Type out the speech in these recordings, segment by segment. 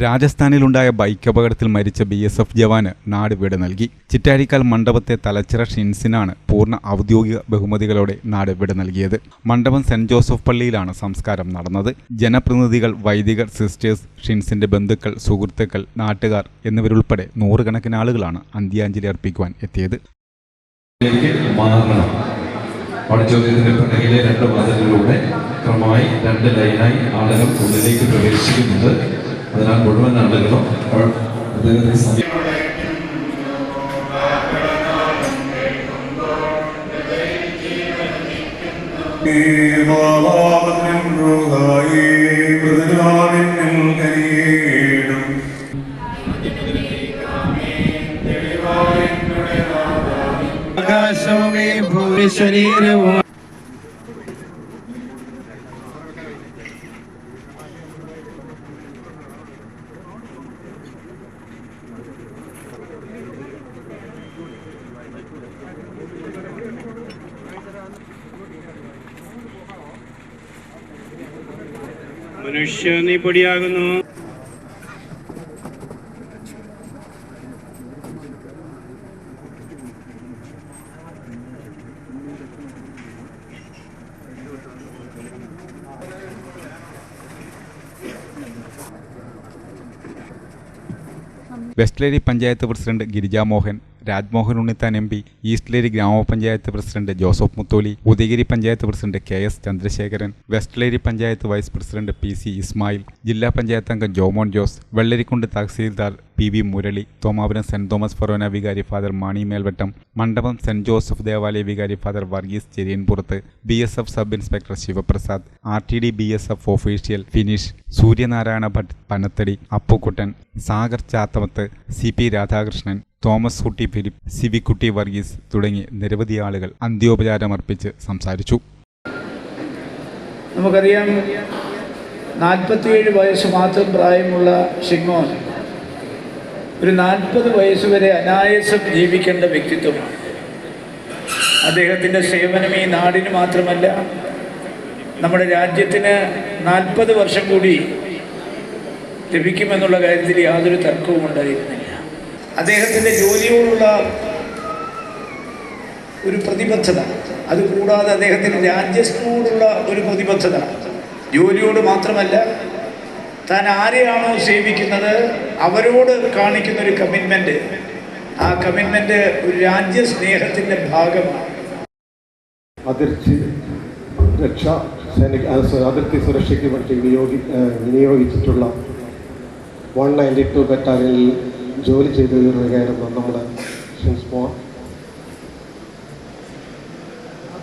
രാജസ്ഥാനിലുണ്ടായ bike അപകടത്തിൽ മരിച്ച B S F ജവാന് നാട് നൽകി. ചിറ്റാരിക്കാൽ മണ്ഡപത്തെ തലച്ചിറ ഷിൻസിനാണ് പൂർണ ഔദ്യോഗിക ബഹുമതികളോടെ നാട് വിട നൽകിയത്. മണ്ഡപം സെന്റ് ജോസഫ് പള്ളിയിലാണ് സംസ്കാരം നടന്നത്. ജനപ്രതിനിധികൾ വൈദികർ സിസ്റ്റേഴ്സ് ഷിൻസിന്റെ ബന്ധുക്കൾ സുഹൃത്തുക്കൾ നാട്ടുകാർ എന്നിവരുൾപ്പെടെ നൂറുകണക്കിന് ആളുകളാണ് അന്ത്യാഞ്ജലി അർപ്പിക്കുവാൻ എത്തിയത്. ഓഡിറ്റോറിയത്തിന്റെ പിറകിലെ രണ്ട് വാതിലിലൂടെ ക്രമമായി രണ്ട് ലൈനായി ആളുകൾ ഉള്ളിലേക്ക് പ്രവേശിക്കുന്നുണ്ട്. അതിനാൽ മുഴുവൻ ആളുകളും അപ്പോൾ അദ്ദേഹത്തെ സമീപം ആകാശമേ ഭൂമി ശരീരവും മനുഷ്യ നീ പൊടിയാകുന്നു Westeleri panchayat president Girijamohan Rajmohan Unnithan M P Easteleri ഗ്രാമപഞ്ചായത്ത് president Joseph Mutholi Udayagiri panchayat president K S Chandrasekharan Westeleri panchayat vice president P C Ismail ജില്ലാ പഞ്ചായത്ത് അംഗം Jomon Jose Vellarikundu tahsildar P V Murali Thomapuram saint Thomas forane വികാരി father Mani Melvattam Mandapam saint Joseph ദേവാലയ വികാരി father Varghese Cheriyanpurath B S F sub inspector Sivaprasad R T D B S F official finish Suryanarayana Bhat Panathady Appukuttan Sagar Chathamath C P Radhakrishnan Thomas Kutty Philip Civikutty Varghese തുടങ്ങി നിരവധി ആളുകൾ അന്ത്യോപചാരമർപ്പിച്ച് സംസാരിച്ചു. നമുക്കറിയാം നാൽപ്പത്തിയേഴ് വയസ്സ് മാത്രം പ്രായമുള്ള സിഗ്മോൻ ഒരു നാൽപ്പത് വയസ്സ് വരെ അനായാസം ജീവിക്കേണ്ട വ്യക്തിത്വമാണ്. അദ്ദേഹത്തിന്റെ സേവനം ഈ നാടിന് മാത്രമല്ല നമ്മുടെ രാജ്യത്തിന് നാൽപ്പത് വർഷം കൂടി ലഭിക്കുമെന്നുള്ള കാര്യത്തിൽ യാതൊരു തർക്കവും ഉണ്ടായിരുന്നില്ല അദ്ദേഹത്തിന്റെ ജോലിയോടുള്ള ഒരു പ്രതിബദ്ധത. അതുകൂടാതെ അദ്ദേഹത്തിന് രാജ്യത്തിനോടുള്ള ഒരു പ്രതിബദ്ധത. ജോലിയോട് മാത്രമല്ല താൻ ആരെയാണോ സേവിക്കുന്നത് അവരോട് കാണിക്കുന്ന ഒരു കമ്മിറ്റ്മെന്റ് ആ കമ്മിറ്റ്മെന്റ് ഒരു രാജ്യസ്നേഹത്തിന്റെ ഭാഗമാണ്. അതിർത്തി രക്ഷ സൈനിക അതിർത്തി സുരക്ഷയ്ക്ക് വേണ്ടി വിനിയോഗി വിനിയോഗിച്ചിട്ടുള്ള വൺ നയന്റി ടു ബറ്റാലിയനിൽ ജോലി ചെയ്തു വരികയായിരുന്നു നമ്മുടെ ഷിൻസ്മോൻ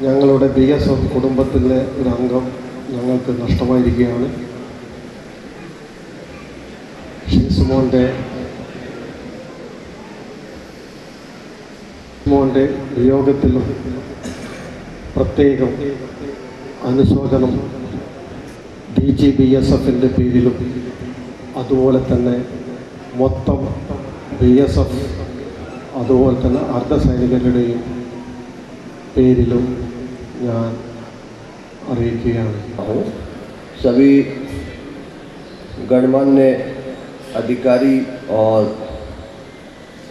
ഞങ്ങളുടെ ബി എസ് എഫ് കുടുംബത്തിലെ ഒരു അംഗം ഞങ്ങൾക്ക് നഷ്ടമായിരിക്കുകയാണ്. ഷിൻസുമോന്റെ മോന്റെ വിയോഗത്തിലും പ്രത്യേകം അനുശോചനം ഡി ജി ബി എസ് എഫിന്റെ പേരിലും അതുപോലെ തന്നെ മൊത്തം ബി എസ് എഫ് അതുപോലെ തന്നെ അർദ്ധസൈനികരുടെയും പേരിലും ഞാൻ അറിയിക്കുകയാണ് हूँ सभी गणमान्य अधिकारी और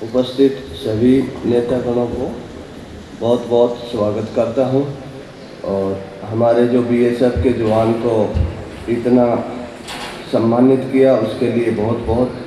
उपस्थित सभी नेतागणों को बहुत बहुत स्वागत करता हूँ और हमारे जो बीएसएफ के जवान को इतना सम्मानित किया उसके लिए बहुत बहुत